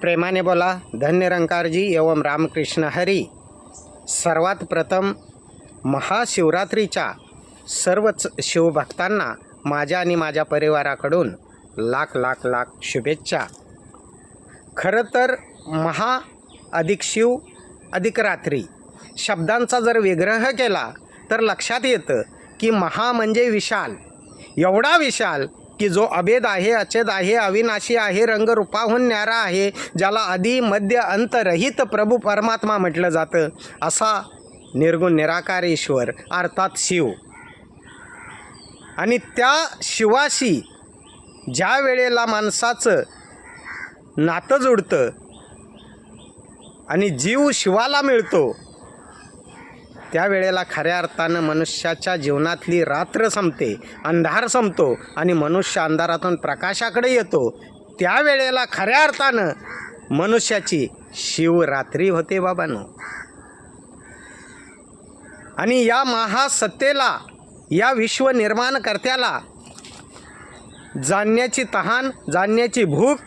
प्रेमाने बोला धन्य रंकारजी एवं रामकृष्ण हरी. सर्वात प्रथम महाशिवरात्रीच्या सर्वच शिवभक्तांना माझ्या आणि माझ्या परिवाराकडून लाख लाख लाख शुभेच्छा. खरं तर महा अधिक शिव अधिक रात्री शब्दांचा जर विग्रह केला तर लक्षात येतं की महा म्हणजे विशाल. एवढा विशाल की जो अभेद आहे अचेद आहे अविनाशी आहे रंगरूपाहून न्यारा आहे ज्याला आधी मध्य अंतरहित प्रभू परमात्मा म्हटलं जातं असा निर्गुण निराकार ईश्वर अर्थात शिव. आणि त्या शिवाशी ज्या वेळेला माणसाचं नातं जुडतं आणि जीव शिवाला मिळतो त्यावेळेला खऱ्या अर्थानं मनुष्याच्या जीवनातली रात्र संपते अंधार संपतो आणि मनुष्य अंधारातून प्रकाशाकडे येतो. त्यावेळेला खऱ्या अर्थानं मनुष्याची शिवरात्री होते बाबांनो. आणि या महासत्तेला या विश्व निर्माणकर्त्याला जाणण्याची तहान जाणण्याची भूक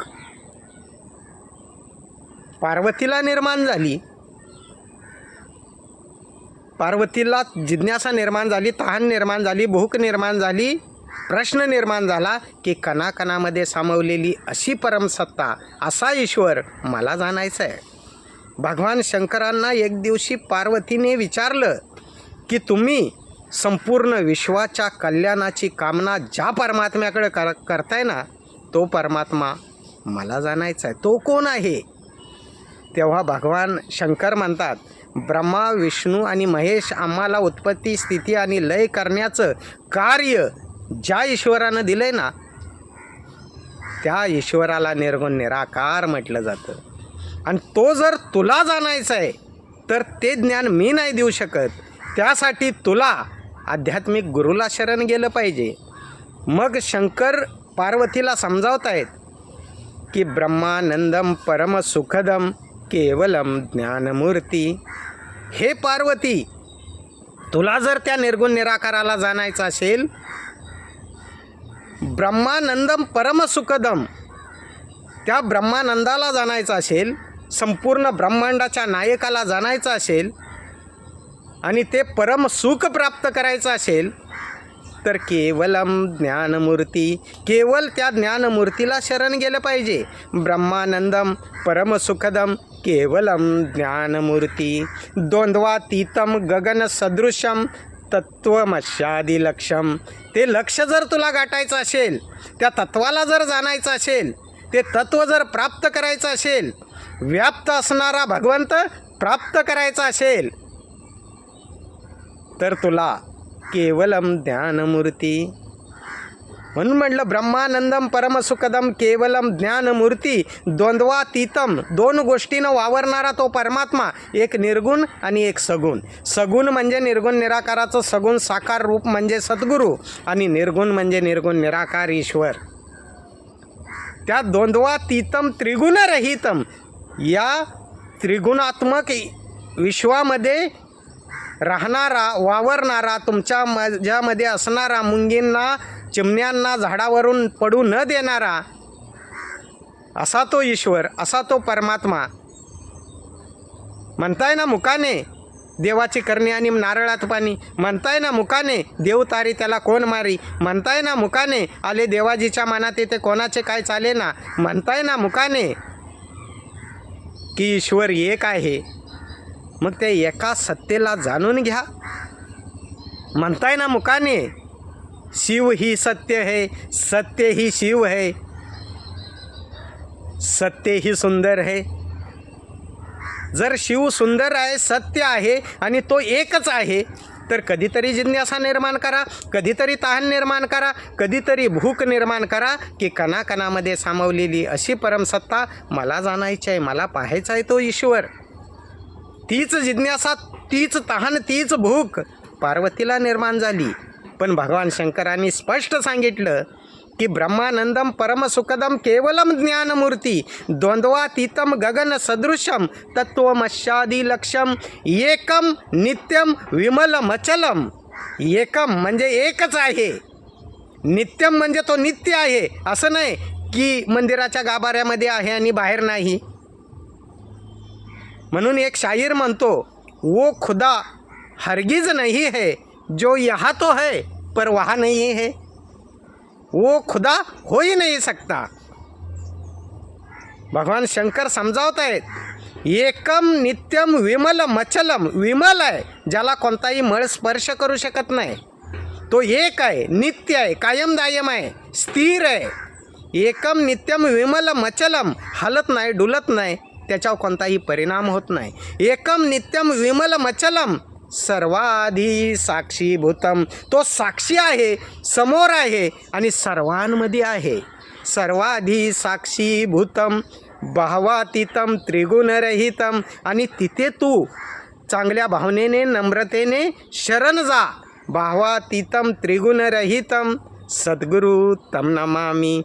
पार्वतीला निर्माण झाली. पार्वतीला जिज्ञासा निर्माण झाली तहान निर्माण झाली भूक निर्माण झाली प्रश्न निर्माण झाला की कणाकणामध्ये सामावलेली अशी परमसत्ता असा ईश्वर मला जाणायचं आहे भगवान शंकरांना एक दिवशी पार्वतीने विचारलं की तुम्ही संपूर्ण विश्वाच्या कल्याणाची कामना ज्या परमात्म्याकडे कर करताय ना तो परमात्मा मला जाणायचा आहे तो कोण आहे? तेव्हा भगवान शंकर म्हणतात ब्रह्मा विष्णू आणि महेश आम्हाला उत्पत्ती स्थिती आणि लय करण्याचं कार्य ज्या ईश्वरानं दिलं आहे ना त्या ईश्वराला निर्गुण निराकार म्हटलं जातं. आणि तो जर तुला जाणायचा आहे तर ते ज्ञान मी नाही देऊ शकत. त्यासाठी तुला आध्यात्मिक गुरुला शरण गेलं पाहिजे. मग शंकर पार्वतीला समजावत आहेत की ब्रह्मानंदम परमसुखदम केवलम ज्ञानमूर्ती. हे पार्वती तुला जर त्या निर्गुण निराकाराला जाणायचं असेल ब्रह्मानंदम परमसुखदम त्या ब्रह्मानंदाला जाणायचं असेल संपूर्ण ब्रह्मांडाच्या नायकाला जाणायचं असेल आणि ते परमसुख प्राप्त करायचं असेल तर केवलम ज्ञानमूर्ती केवळ त्या ज्ञानमूर्तीला शरण गेलं पाहिजे. ब्रह्मानंदम परमसुखदम केवलम ज्ञानमूर्ती द्वंद्वातीतम गगन सदृशम तत्वमशादी लक्षम ते लक्ष जर तुला गाठायचं असेल त्या तत्वाला जर जाणायचं असेल ते तत्व जर प्राप्त करायचं असेल व्याप्त असणारा भगवंत प्राप्त करायचा असेल तर तुला केवलम ज्ञानमूर्ती म्हणून म्हटलं ब्रह्मानंदम परमसुखदम केवलम ज्ञानमूर्ती द्वंद्वातीतम. दोन गोष्टीनं वावरणारा तो परमात्मा एक निर्गुण आणि एक सगुण. सगुण म्हणजे निर्गुण निराकाराचं सगुण साकार रूप म्हणजे सद्गुरू आणि निर्गुण म्हणजे निर्गुण निराकार ईश्वर. त्या द्वंद्वातीतम त्रिगुणरहितम. या त्रिगुणात्मक विश्वामध्ये राहणारा वावरणारा तुमच्या मजामध्ये असणारा मुंगींना चिमण्यांना झाडावरून पडू न देणारा असा तो ईश्वर असा तो परमात्मा. म्हणताय ना मुकाने देवाची करणी आणि नारळात पाणी. म्हणताय ना मुकाने देव तारी त्याला कोण मारी? म्हणताय ना मुकाने आले देवाजीच्या मनात येते कोणाचे काय चाले ना म्हणताय ना मुकाने की ईश्वर एक आहे. मग त्या एका सत्तेला जाणून घ्या. म्हणताय ना मुकाने शिव ही सत्य है सत्य ही शिव है। सत्य ही सुंदर है। जर शिव सुंदर आहे सत्य आहे आणि तो एकच आहे तर कधीतरी जिज्ञासा निर्माण करा कधीतरी तहान निर्माण करा कधीतरी भूक निर्माण करा की कणाकणामध्ये सामावलेली अशी परमसत्ता मला जाणायची आहे मला पाहायचा आहे तो ईश्वर. तीच जिज्ञासा तीच तहान तीच भूक पार्वतीला निर्माण झाली. पण भगवान शंकरांनी स्पष्ट सांगितलं की ब्रह्मानंदम परमसुखदम केवलम ज्ञानमूर्ती द्वंद्वातीतम गगन सदृशम तत्वमशादी लक्षम एकम नित्यम विमलमचलम. एकम म्हणजे एकच आहे. नित्यम म्हणजे तो नित्य आहे असं नाही की मंदिराच्या गाभाऱ्यामध्ये आहे आणि बाहेर नाही. म्हणून एक शाहीर म्हणतो वो खुदा हरगिज नाही है जो यहाँ तो है पर वहाँ नहीं है। वो खुदा हो ही नहीं सकता। भगवान शंकर समजावत आहेत एकम नित्यम विमल मचलम। विमल आहे ज्याला कोणताही मळ स्पर्श करू शकत नाही। तो एक आहे नित्य आहे कायमदायम आहे स्थिर आहे। एकम नित्यम विमल मचलम हलत नाही डुलत नाही त्याच्यावर कोणताही परिणाम होत नाही। एकम नित्यम विमल मचलम सर्वाधी साक्षीभूतम तो साक्षी आहे समोर आहे आणि सर्वांमध्ये आहे. सर्वाधी साक्षीभूतम भावातीतम त्रिगुणरहितम आणि तिथे तू चांगल्या भावनेने नम्रतेने शरण जा. भावातीतम त्रिगुणरहितम सद्गुरु तम नमामी.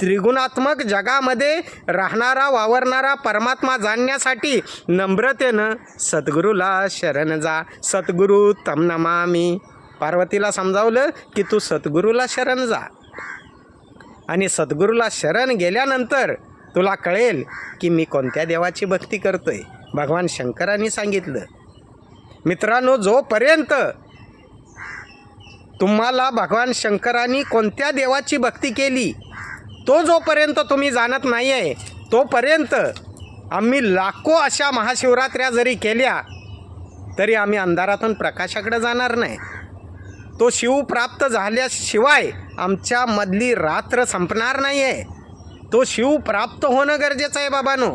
त्रिगुणात्मक जगामध्ये राहणारा वावरणारा परमात्मा जाणण्यासाठी नम्रतेनं सद्गुरूला शरण जा. सद्गुरू तम नमामी. पार्वतीला समजावलं की तू सद्गुरूला शरण जा. आणि सद्गुरूला शरण गेल्यानंतर तुला कळेल की मी कोणत्या देवाची भक्ती करतोय. भगवान शंकरांनी सांगितलं. मित्रांनो जोपर्यंत तुम्हाला भगवान शंकरांनी कोणत्या देवाची भक्ती केली तो जोपर्यंत तुम्ही जाणत नाही आहे तोपर्यंत आम्ही लाखो अशा महाशिवरात्र्या जरी केल्या तरी आम्ही अंधारातून प्रकाशाकडे जाणार नाही. तो शिव प्राप्त झाल्याशिवाय आमच्यामधली रात्र संपणार नाही आहे तो शिव प्राप्त होणं गरजेचं आहे बाबानो.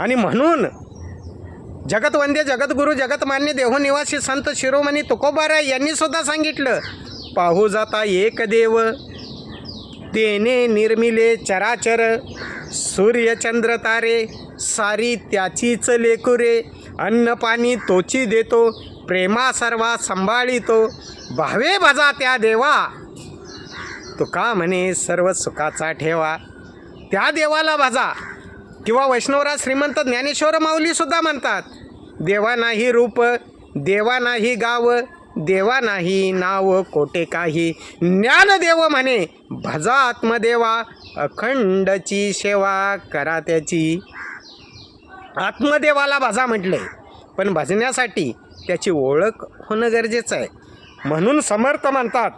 आणि म्हणून जगतवंद्य जगद्गुरू जगतमान्य देहनिवासी संत शिरोमणी तुकोबाराय यांनीसुद्धा सांगितलं पाहू जाता एक देव तेने निर्मिले चराचर सूर्यचंद्र तारे सारी त्याचीच लेकुरे अन्न पाणी तोची देतो प्रेमा सर्वा सांभाळितो भावे भजा त्या देवा. तुका म्हणे सर्व सुखाचा ठेवा त्या देवाला भजा. किंवा वैष्णवराज श्रीमंत ज्ञानेश्वर माऊलीसुद्धा म्हणतात देवा नाही रूप देवा नाही गाव देवा नाही नाव कोटे काही. ज्ञानदेव म्हणे भजा आत्मदेवा अखंडची सेवा करा त्याची. आत्मदेवाला भजा म्हटले पण भजण्यासाठी त्याची ओळख होणं गरजेचं आहे. म्हणून समर्थ म्हणतात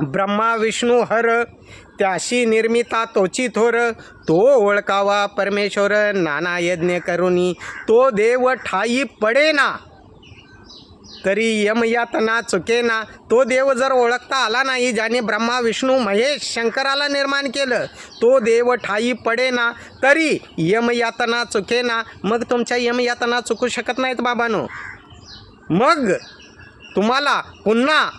ब्रह्मा विष्णू हर त्याशी निर्मिता तोची थोर तो ओळखावा परमेश्वर नाना यज्ञ करुनी तो देव ठाई पडेना. तरी यमयातना चुकेना. तो देव जर ओळखता आला नाही ज्याने ब्रह्मा विष्णू महेश शंकराला निर्माण केलं तो देव ठाई पडेना. तरी यमयातना चुकेना. मग तुमच्या यमयातना चुकू शकत नाहीत बाबानो. मग तुम्हाला पुन्हा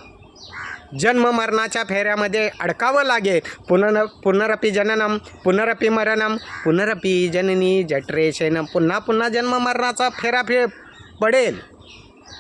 जन्म मरणाच्या फेऱ्यामध्ये अडकावं लागेल. पुनर पुनरपी जननम पुनरपी मरणम पुनरपी जननी जठरेशेन पुन्हा पुन्हा जन्म मरणाचा फेरा फे पडेल.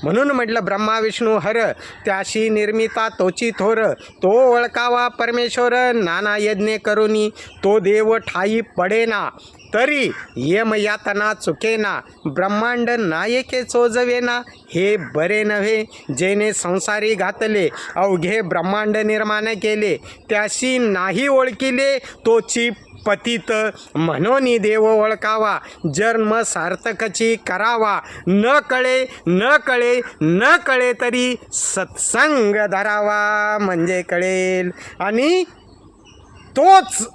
म्हणून म्हटलं ब्रह्मा विष्णू हर त्याशी निर्मिता तोची थोर तो ओळखावा परमेश्वर नाना यज्ञ करुनी तो देव ठाई पडेना. तरी यमयातना चुकेना ब्रह्मांड नायके चोजवेना हे बरे नव्हे जेने संसारी घातले अवघे ब्रह्मांड निर्माण केले. त्याशी नाही ओळखिले तोची पतित म्हणून देव ओळखावा. जन्म सार्थकची करावा. न कळे न कळे न कळे तरी सत्संग धरावा म्हणजे कळेल. आणि तोच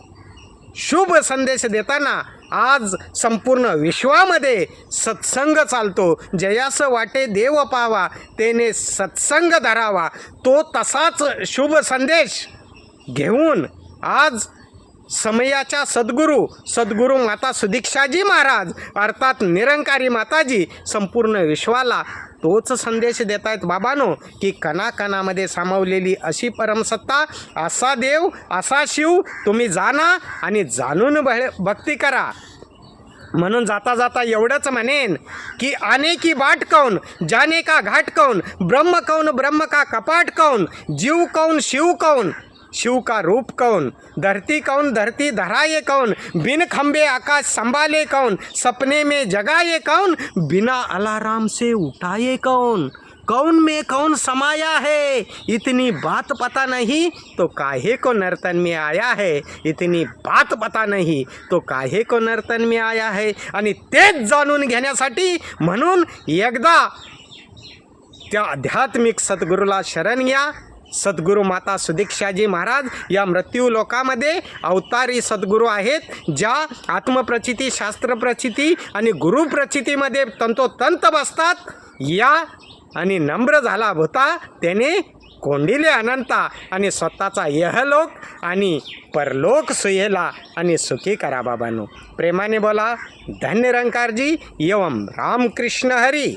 शुभ संदेश देताना आज संपूर्ण विश्वामध्ये सत्संग चालतो. जयास वाटे देव पावा तेने सत्संग धरावा. तो तसाच शुभ संदेश घेऊन आज समयाच्या सद्गुरू सद्गुरू माता सुदीक्षाजी महाराज अर्थात निरंकारी माताजी संपूर्ण विश्वाला तोच संदेश देत आहेत बाबानो की कणाकणामध्ये सामावलेली अशी परमसत्ता असा देव असा शिव तुम्ही जाणा आणि जाणून भक्ती करा. म्हणून जाता जाता एवढंच म्हणेन की अनेकी बाट कौन जाने का घाट कौन ब्रह्म कौन ब्रह्म का कपाट कौन जीव कौन शिव कौन शिव का रूप कौन? धरती कौन धरती धराए कौन? बिन खंबे आकाश संभाले कौन? सपने में जगाए कौन? बिना अलाराम से उठाए कौन? कौन में कौन समाया है? इतनी बात पता नहीं तो काहे को नर्तन में आया है? इतनी बात पता नाही तो काहे को नर्तन में आया है? आणि तेच जाणून घेण्यासाठी म्हणून एकदा त्या आध्यात्मिक सद्गुरूला शरण घ्या. सद्गुरू माता सुदीक्षाजी महाराज या मृत्यू लोकामध्ये अवतारी सद्गुरू आहेत ज्या आत्मप्रचिती शास्त्रप्रचिती आणि गुरुप्रचितीमध्ये तंतोतंत बसतात. या आणि नम्र झाला होता त्याने कोंडिले अनंता आणि स्वतःचा यहलोक आणि परलोक सुयेला आणि सुखी करा बाबांनो. प्रेमाने बोला धन्य रंकारजी एवम रामकृष्ण हरी.